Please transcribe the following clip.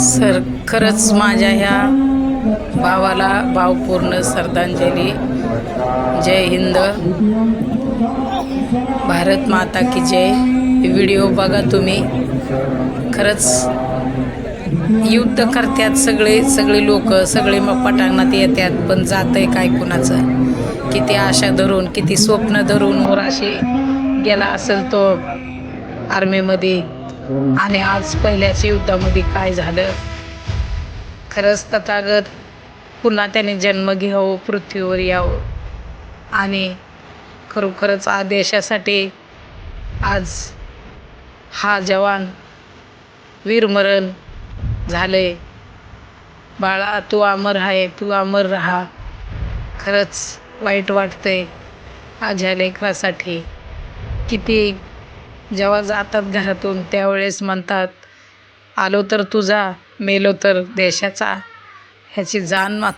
Sir खरंच माझ्या ह्या भावाला भावपूर्ण श्रद्धांजली. जय हिंद. भारत माता की जय. व्हिडिओ बघा तुम्ही. खरंच युद्ध करतात सगळे सगळे लोक सगळे मग पटांगणात येतात पण जात आहे काय कुणाचं? किती आशा धरून किती स्वप्न धरून मोराशी गेला असेल तो आर्मीमध्ये आणि आज पहिल्याच युद्धामध्ये काय झालं? खरंच तथागत पुन्हा त्याने जन्म घ्यावं पृथ्वीवर यावं. आणि खरोखरच आ देशासाठी आज हा जवान वीरमरण झाले बाळा तू अमर आहे तू अमर राहा. खरंच वाईट वाटतंय माझ्या लेकरासाठी. किती जेव्हा जातात घरातून त्यावेळेस म्हणतात आलो तर तुझा मेलो तर देशाचा. ह्याची जाण मात्र